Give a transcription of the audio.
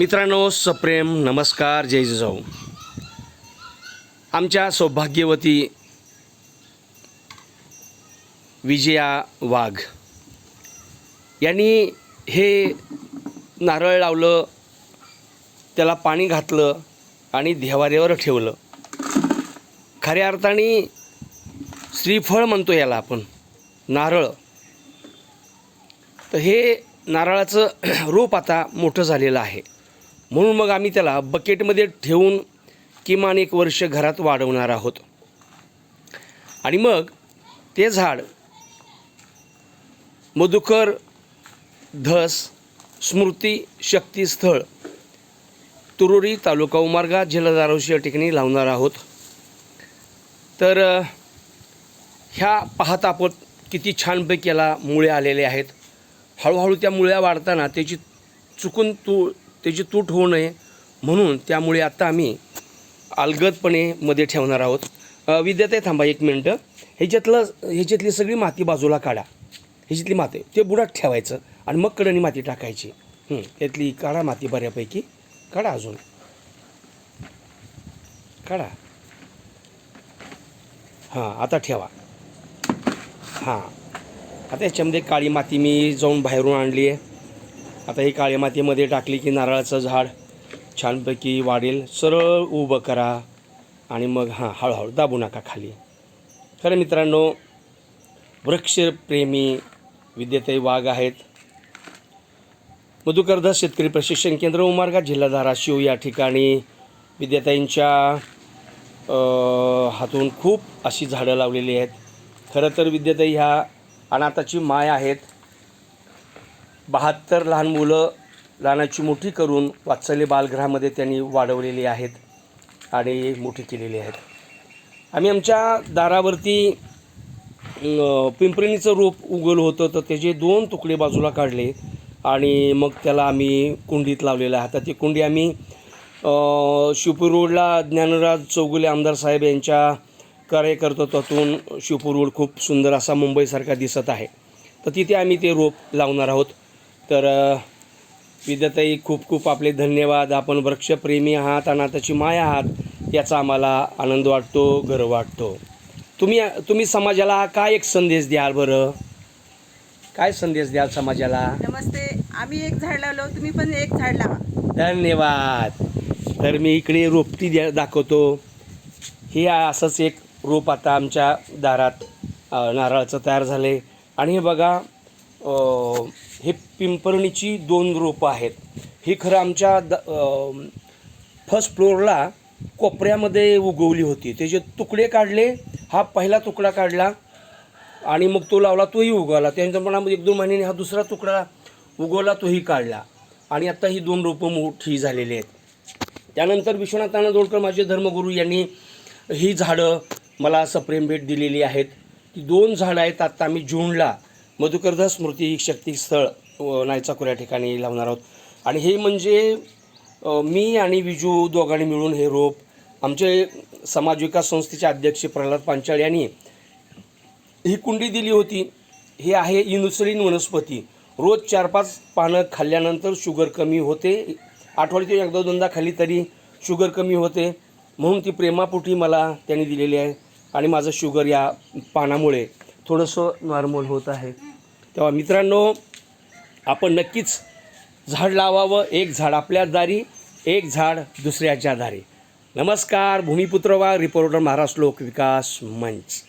मित्रांनो सप्रेम नमस्कार जय जिजाऊ. आमच्या सौभाग्यवती विजया वाघ. यांनी हे नारळ लावलं त्याला पाणी घातलं आणि देवाऱ्यावर ठेवलं. खऱ्या अर्थाने श्रीफळ म्हणतो याला आपण नारळ. तर हे नारळाचं रूप आता मोठं झालेलं आहे. म्हणून मग आम्ही त्याला बकेटमध्ये ठेवून किमान एक वर्ष घरात वाढवणार आहोत. आणि मग ते झाड मधुकर धस स्मृती शक्तीस्थळ तुरुरी तालुका उमार्गा जिल्हा धाराशिव या ठिकाणी लावणार आहोत. तर ह्या पाहत आपण किती छानपैकी याला मुळे आलेले आहेत. हळूहळू त्या मुळ्या वाढताना त्याची चुकून तू त्याची तूट होऊ नये म्हणून त्यामुळे आता आम्ही अलगदपणे मध्ये ठेवणार आहोत. अ, विद्याताई थांबा एक मिनटं. ह्याच्यातलं ह्याच्यातली सगळी माती बाजूला काढा. ह्याच्यातली माती ते बुडात ठेवायचं आणि मग कडणी माती टाकायची. हं, त्यातली काढा माती बऱ्यापैकी. काढा अजून. काढा. हां आता ठेवा. हां. आता याच्यामध्ये काळी माती मी जाऊन बाहेरून आणली आहे. आता ही काळी मातीमध्ये टाकली की नारळाचं झाड छानपैकी वाढेल. सरळ उभं करा. आणि मग हां हळूहळू दाबू नका खाली. खरं मित्रांनो वृक्षप्रेमी विद्याताई वाघ आहेत. मधुकरदास शेतकरी प्रशिक्षण केंद्र उमार्गा जिल्हा धाराशिव या ठिकाणी विद्याताईंच्या हातून खूप अशी झाडं लावलेली आहेत. खरं तर विद्याताई ह्या अनाथाची माय आहेत. बहात्तर लहान मुलं लहानाची मोठी करून वात्सल्य बालगृहामध्ये त्यांनी वाढवलेली आहेत आणि मोठी केलेली आहेत. आम्ही आमच्या दारावरती अं, पिंपरणीचं रोप उगवलं होतं तर त्याचे दोन तुकडे बाजूला काढले आणि मग त्याला आम्ही कुंडीत लावलेलं आहे. आता ती कुंडी आम्ही शिवपूर रोडला ज्ञानराज चौगुले आमदार साहेब यांच्या कार्यकर्तृत्वातून शिवपूर रोड खूप सुंदर असा मुंबईसारखा दिसत आहे. तर तिथे आम्ही ते रोप लावणार आहोत. तर विद्याताई खूप खूप आपले धन्यवाद. आपण वृक्षप्रेमी आहात अनाथाची माय आहात याचा आम्हाला आनंद वाटतो गर्व वाटतो. तुम्ही तुम्ही समाजाला काय एक संदेश द्याल बरं? काय संदेश द्याल समाजाला? नमस्ते. आम्ही एक झाड लावलो तुम्ही पण एक झाड लावा. धन्यवाद. तर मी इकडे रोपटी द्या दाखवतो. हे असंच एक रोप आता आमच्या दारात नारळाचं तयार झाले आणि हे बघा हे पिंपरणीची दोन रोपं आहेत. ही खरं आमच्या द फर्स्ट फ्लोअरला कोपऱ्यामध्ये उगवली होती. त्याचे तुकडे काढले हा पहिला तुकडा काढला आणि मग तो लावला तोही उगवला. त्यांच्याप्रमाणे एक दोन महिन्याने हा दुसरा तुकडा उगवला तोही काढला. आणि आत्ता ही दोन रोपं मोठी झालेली आहेत. त्यानंतर विश्वनाथ नानादोडकर माझे धर्मगुरू यांनी ही झाडं मला सप्रेम भेट दिलेली आहेत. ती दोन झाडं आहेत आत्ता आम्ही जूनला मधुकरदास स्मृती शक्ती स्थळ अ, या ठिकाणी लावणार आहोत. आणि हे म्हणजे मी आणि विजू दोघांनी मिळून हे रोप आमचे समाज विकास संस्थेचे अध्यक्ष प्रल्हाद पांचाळ यांनी ही कुंडी दिली होती. हे आहे इन्सुलिन वनस्पती. रोज चार पाच पानं खाल्ल्यानंतर शुगर कमी होते. आठवड्यातून एकदा दोनदा खाल्ली तरी शुगर कमी होते. म्हणून ती प्रेमापोटी मला त्यांनी दिलेली आहे. आणि माझं शुगर या पानामुळे थोडंसं नॉर्मल होत आहे. तेव्हा मित्रांनो आपण नक्कीच झाड लावावं एक झाड आपल्या दारी एक झाड दुसऱ्याच्या दारी. नमस्कार भूमिपुत्रवा रिपोर्टर महाराष्ट्र लोकविकास मंच.